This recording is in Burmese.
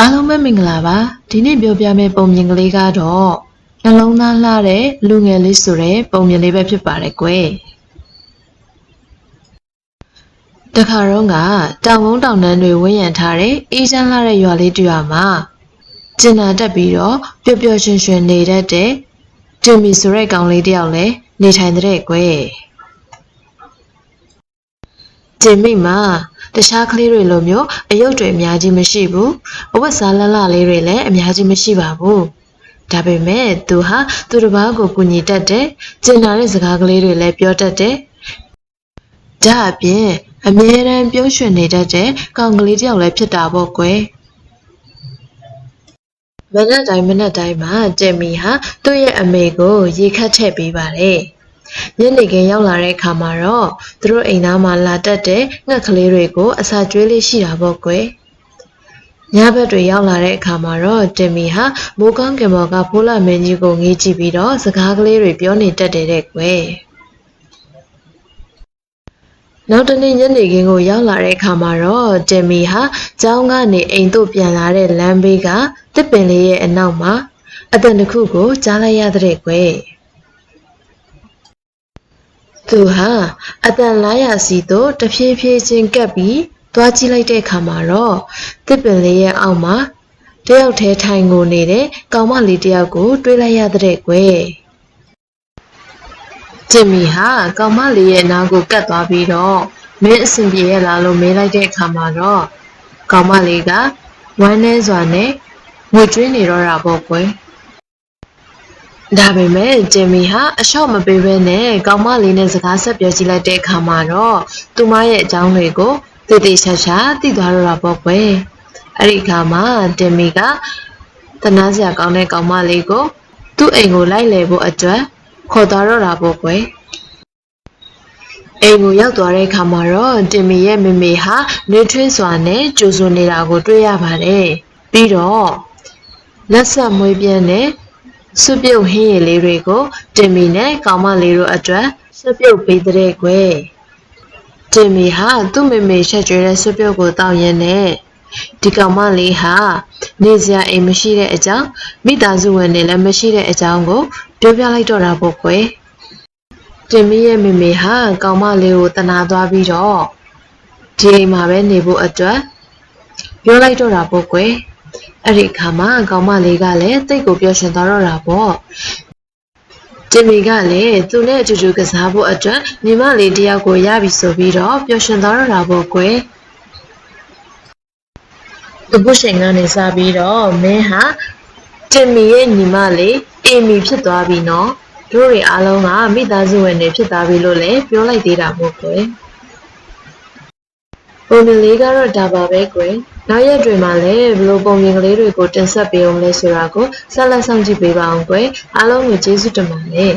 အားလုံးပဲမင်္ဂလာပါဒီနေ့ပြောပြမယ့်ပုံမြင်ကလေးကတော့နှလုံးသားလှတဲ့လူငယ်လေးဆိုတဲ့ပုံမြင်လေးပဲဖြစ်ပါတယ်ကွယ်တခါတော့ကတောင်ဝုန်းတောင်တန်းတွေဝန်းရံထားတဲ့အေးချမ်းလာတဲ့ရွာလေးတစ်ရွာမှာကျင်နာတက်ပြီးတော့ပျော်ပျော်ရွှင်ရွှင်နေတတ်တဲ့တင်မီဆိုတဲ့ကောင်လေးတစ်ယောက်လည်းနေထိုင်တဲ့ကွယ် ကျင်မိမှာတခြားကလေးတွေလိုမျိုးအယုတ်တွေအများကြီးမရှိဘူးအဝတ်စားလလလေးတွေလည်းအများကြီးမရှိပါဘူးဒါပေမဲ့သူဟာသူတစ်ပါးကိုကူညီတတ်တယ်ကျင်နာတဲ့စကားကလေးတွေလည်းပြောတတ်တယ်ဒါအပြင်အမြဲတမ်းပြုံးရွှင်နေတတ်တဲ့ကောင်ကလေးတစ်ယောက်လည်းဖြစ်တာပေါ့ကွယ်မနက်တိုင်းမနက်တိုင်းမှာတင်မီဟာသူ့ရဲ့အမေကိုရေခတ်ထည့်ပေးပါတယ် ညနေခင်းရောက်လာတဲ့အခါမှာတော့သူတို့အိမ်သားမှာလာတက်တဲ့ငှက်ကလေးတွေကိုအစာကျွေးလေးရှိတာပေါ့ကွယ်ညဘက်တွေရောက်လာတဲ့အခါမှာတော့တင်မီဟာမိုးကောင်းကင်ဘော်ကဖိုးလာမင်းကြီးကိုငေးကြည့်ပြီးတော့စကားကလေးတွေပြောနေတတ်တယ်တဲ့ကွယ်နောက်တနေ့ညနေခင်းကိုရောက်လာတဲ့အခါမှာတော့တင်မီဟာကျောင်းကနေအိမ်သို့ပြန်လာတဲ့လမ်းဘေးကတစ်ပင်လေးရဲ့အနောက်မှာအတန်တစ်ခုကိုကြားလိုက်ရတဲ့ကွယ် သူဟာအတန်လာရစီသို့တဖြည်းဖြည်းချင်းကပ်ပြီးသွားကြည့်လိုက်တဲ့အခါမှာတော့တစ်ပင်လေးရဲ့အောက်မှာတယောက်တည်းထိုင်ကိုနေတဲ့ကောင်မလေးတယောက်ကိုတွေ့လိုက်ရတဲ့ကွယ်ဂျင်မီဟာကောင်မလေးရဲ့နားကိုကပ်သွားပြီးတော့မင်းအဆင်ပြေရဲ့လားလို့မေးလိုက်တဲ့အခါမှာတော့ကောင်မလေးကဝမ်းနေစွာနဲ့ငွေကျွေးနေတော့တာပေါ့ကွယ် ဒါပေမဲ့ဂျင်မီဟာအလျှော့မပေးဘဲနဲ့ကောင်မလေးနဲ့စကားဆက်ပြောကြည့်လိုက်တဲ့အခါမှာတော့သူမရဲ့အကြောင်းတွေကိုတည်တည်ချာချာသိသွားတော့တာပေါ့ကွယ်အဲ့ဒီအခါမှာတင်မီကတနာစရာကောင်းတဲ့ကောင်မလေးကိုသူ့အိမ်ကိုလိုက်လေဖို့အတွက်ခေါ်သွားတော့တာပေါ့ကွယ်အိမ်ကိုရောက်သွားတဲ့အခါမှာတော့တင်မီရဲ့မေမေဟာနေထွေးစွာနဲ့ကြိုဆိုနေတာကိုတွေ့ရပါတယ်ပြီးတော့လက်ဆက်မွေးပြင်းတဲ့ စွပ်ပြုတ်ဟင်းရည်လေးတွေကိုတင်မီနဲ့ကောင်မလေးတို့အတွက်စွပ်ပြုတ်ပေးတဲ့ကွယ်တင်မီဟာသူ့မေမေချက်ကျွေးတဲ့စွပ်ပြုတ်ကိုတောက်ရင်းနဲ့ဒီကောင်မလေးဟာနေစရာအိမ်မရှိတဲ့အကြောင်းမိသားစုဝင်တွေလည်းမရှိတဲ့အကြောင်းကိုပြောပြလိုက်တော့တာပေါ့ကွယ်တင်မီရဲ့မေမေဟာကောင်မလေးကိုတနာသွားပြီးတော့ဒီအိမ်မှာပဲနေဖို့အတွက်ပြောလိုက်တော့တာပေါ့ကွယ် အဲ့ဒီအခါမှာကောင်မလေးကလည်းတိတ်ကိုပျော်ရွှင်သွားတော့တာပေါ့တင်မီကလည်းသူနဲ့အတူတူကစားဖို့အတွက်ညီမလေးတယောက်ကိုရပြီဆိုပြီးတော့ပျော်ရွှင်သွားတော့တာပေါ့ကွယ်အခုချိန်ကနေစပြီးတော့မင်းဟာတင်မီရဲ့ညီမလေးအေမီဖြစ်သွားပြီနော်တို့တွေအားလုံးကမိသားစုဝင်တွေဖြစ်သွားပြီလို့လည်းပြောလိုက်သေးတာပေါ့ကွယ်ပုံမြင်လေးကတော့ဒါပါပဲကွယ် နောက်ရက်တွေမှာလည်းဘလို့ပုံမြင်ကလေးတွေကိုတင်ဆက်ပေးအောင်လဲဆိုတာကိုဆက်လက်ဆောင်ကြည့်ပေးပါအောင်ကွယ်အားလုံးကိုကျေးဇူးတင်ပါတယ်